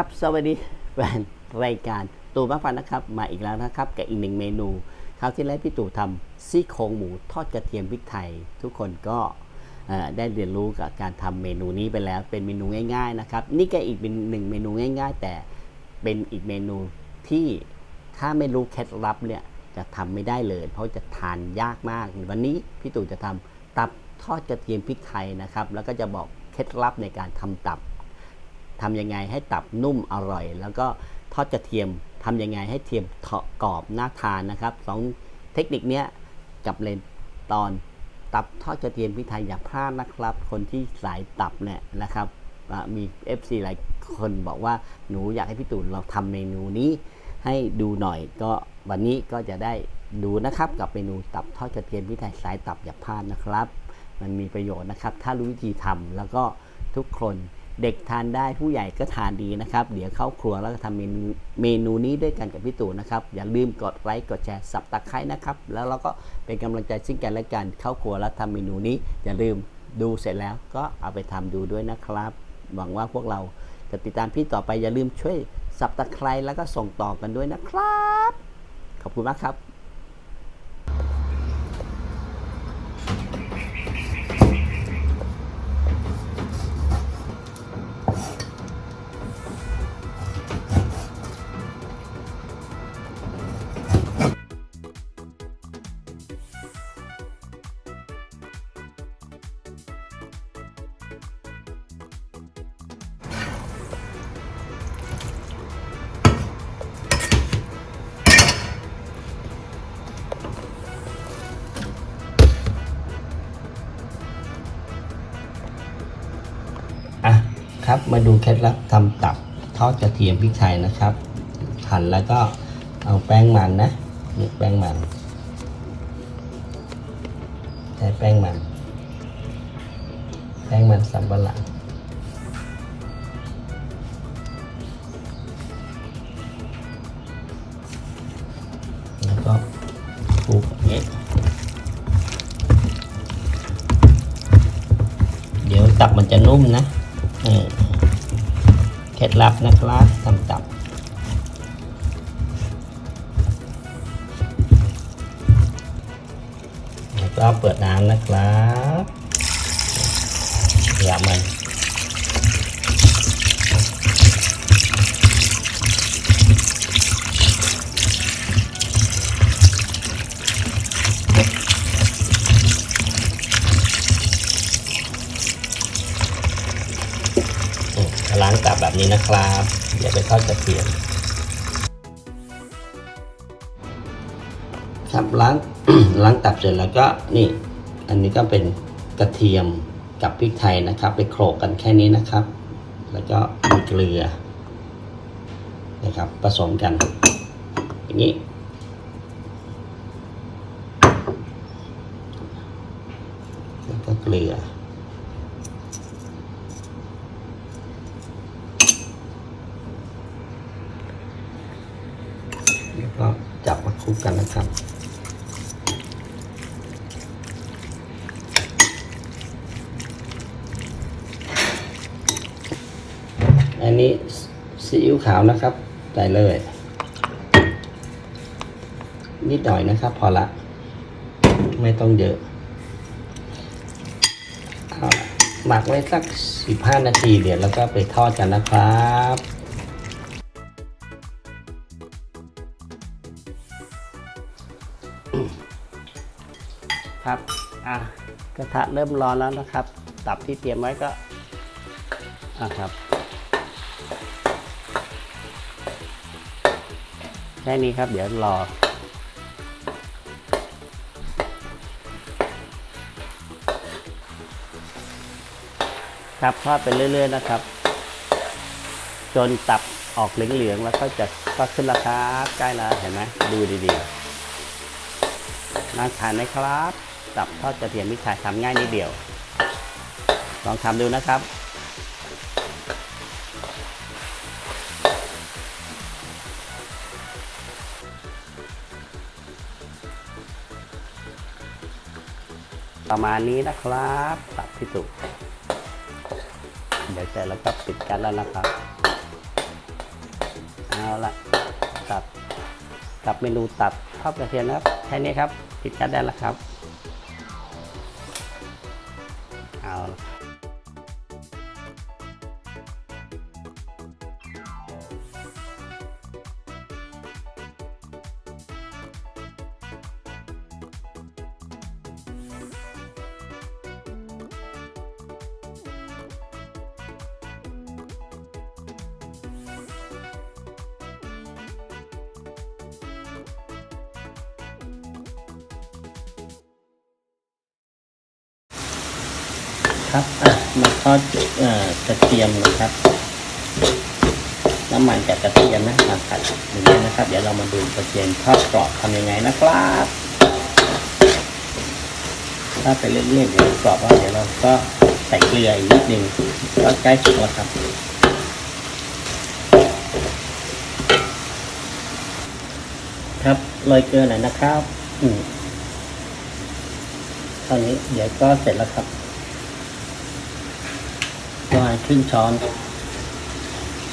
ครับสวัสดีแฟนรายการตูบ้าฟันนะครับ มาอีกแล้วนะครับกับอีกหนึ่งเมนูคราวที่แล้วพี่ตู่ทำซี่โครงหมูทอดกระเทียมพริกไทย ทุกคนก็ได้เรียนรู้กับการทำเมนูนี้ไปแล้วเป็นเมนูง่าย ๆนะครับ นี่ก็อีกเป็นหนึ่งเมนูง่าย ๆ แต่เป็นอีกเมนูที่ถ้าไม่รู้เคล็ดลับเนี่ยจะทำไม่ได้เลย เพราะจะทานยากมาก วันนี้พี่ตู่จะทำตับทอดกระเทียมพริกไทยนะครับ แล้วก็จะบอกเคล็ดลับในการทำตับ ทำยังไงให้ตับนุ่มอร่อย แล้วก็ทอดกระเทียมทำยังไงให้เทียมเถาะกรอบน่าทานนะครับสองเทคนิคเนี้ยกับเลนตอนตับทอดกระเทียมพริกไทยอย่าพลาดนะครับ คนที่สายตับเนี่ยนะครับมี FC หลายคนบอกว่าหนูอยากให้พี่ตู่เราทำเมนูนี้ให้ดูหน่อยก็วันนี้ก็จะได้ดูนะครับกับเมนูตับทอดกระเทียมพริกไทยสายตับอย่าพลาดนะครับ มันมีประโยชน์นะครับ ถ้ารู้วิธีทำแล้วก็ทุกคน เด็กทานได้ผู้ใหญ่ก็ทานดีนะครับ เดี๋ยวเข้าครัวแล้วก็ทำเมนูเมนูนี้ด้วยกันกับพี่ตู่นะครับ อย่าลืมกดไลค์กดแชร์สับตะไคร้นะครับ แล้วเราก็เป็นกำลังใจซึ่งกันและกันเข้าครัวแล้วทำเมนูนี้ อย่าลืมดูเสร็จแล้วก็เอาไปทำดูด้วยนะครับ หวังว่าพวกเราจะติดตามพี่ต่อไปอย่าลืมช่วยสับตะไคร้แล้วก็ส่งต่อกันด้วยนะครับ ขอบคุณมากครับ ครับ มาดูเคล็ดลับทำตับทอดกระเทียมพริกไทยนะครับหั่นแล้วก็เอาแป้งมันนะนี่แป้งมันใช้แป้งมัน แป้งมันสำปะหลังแล้วก็คลุกอย่างนี้เดี๋ยวตับมันจะนุ่มนะ เออเคล็ดลับนะครับทำตับแล้วก็เปิดน้ำนะครับอย่ามัน อืม ล้างตับแบบนี้นะครับอย่าไปทอดกระเทียมครับล้างล้างตับเสร็จแล้วก็นี่ อันนี้ก็เป็นกระเทียมกับพริกไทยนะครับ ไปโขลกกันแค่นี้นะครับ แล้วก็มีเกลือนะครับผสมกัน อย่างนี้แล้วก็เกลือ แล้ว ก็จับมาคลุกกันนะครับอันนี้ซีอิ๊วขาวนะครับใส่เลย นิดหน่อยนะครับ พอละ ไม่ต้องเยอะหมักไว้สัก 15 นาทีเดี๋ยวแล้วก็ไปทอดกันนะครับ ครับอะกระทะเริ่มร้อนแล้วนะครับ ตับที่เตรียมไว้ก็อะครับแค่นี้ครับ เดี๋ยวรอ ครับทอดไปเรื่อย ๆ นะครับ จนตับออกเหลืองๆแล้วก็จะก็ขึ้นราคาใกล้แล้วเห็นไหมดูดีๆน่าทานไหมครับ ตับทอดกระเทียมพริกไทยทำง่ายนิดเดียว ลองทำดูนะครับประมาณนี้นะครับตับที่สุกเดี๋ยวเสร็จแล้วก็ปิดกันแล้วนะครับ เอาละตับกับเมนูตับทอดกระเทียมนะครับ แค่นี้ครับ ปิดก๊สได้แล้วครับ ครับอะมาทอดเอ่อกระเทียมนะครับน้ำมันกับกระเทียมนะมาผัดอย่างนี้นะครับ เดี๋ยวเรามาดูกระเทียมทอดกรอบทำยังไงนะครับถ้าไปเรื่อยๆเดี๋ยวกรอบแล้วเดี๋ยวเราก็ใส่เกลืออีกนิดนึงก็ใกล้สุกแล้วครับครับโรยเกลือหน่อยนะครับ อืมเท่านี้เดี๋ยวก็เสร็จแล้วครับ ประมาณครึ่งช้อน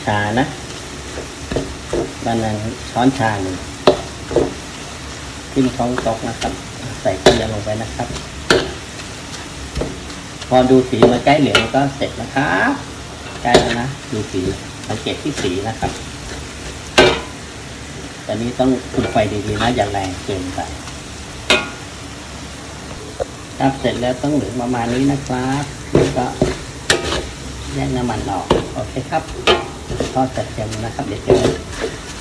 ชานะประมาณช้อนชาหนึ่งครึ่งช้อนโต๊ะนะครับ ใส่เกลือลงไปนะครับ พอดูสีมาใกล้เหลืองก็เสร็จนะครับใกล้แล้วนะดูสีสังเกตที่สีนะครับตอนนี้ต้องคุมไฟดีๆนะอย่าแรงเกินไปครับเสร็จแล้วต้องเหลืองประมาณนี้นะครับแล้วก็ แยกน้ำมันออกโอเคครับทอดกระเทียมนะครับ เดี๋ยวจะ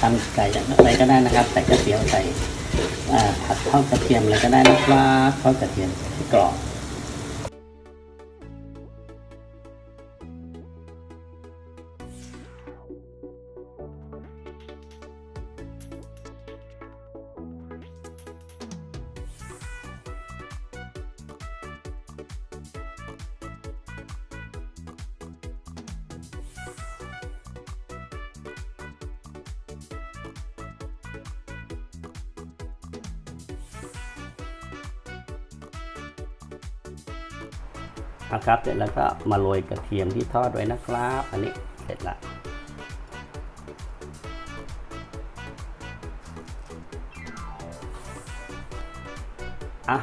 ทำไก่อะไรก็ได้นะครับ ใส่กระเทียมใส่ผัดทอดกระเทียมอะไรก็ได้นะครับทอดกระเทียมกรอบ นะครับเสร็จแล้วก็มาโรยกระเทียมที่ทอดไว้นะครับ อันนี้เสร็จละอะ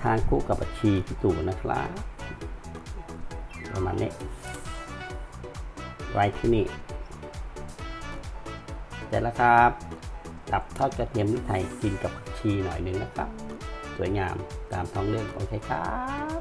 ทานคู่กับผักชีที่ตู่นะครับประมาณนี้ไว้ที่นี่เสร็จแล้วครับกับทอดกระเทียมพริกไทยกินกับผักชีหน่อยหนึงนะครับ สวยงามตามท้องเรื่องโอเคครับ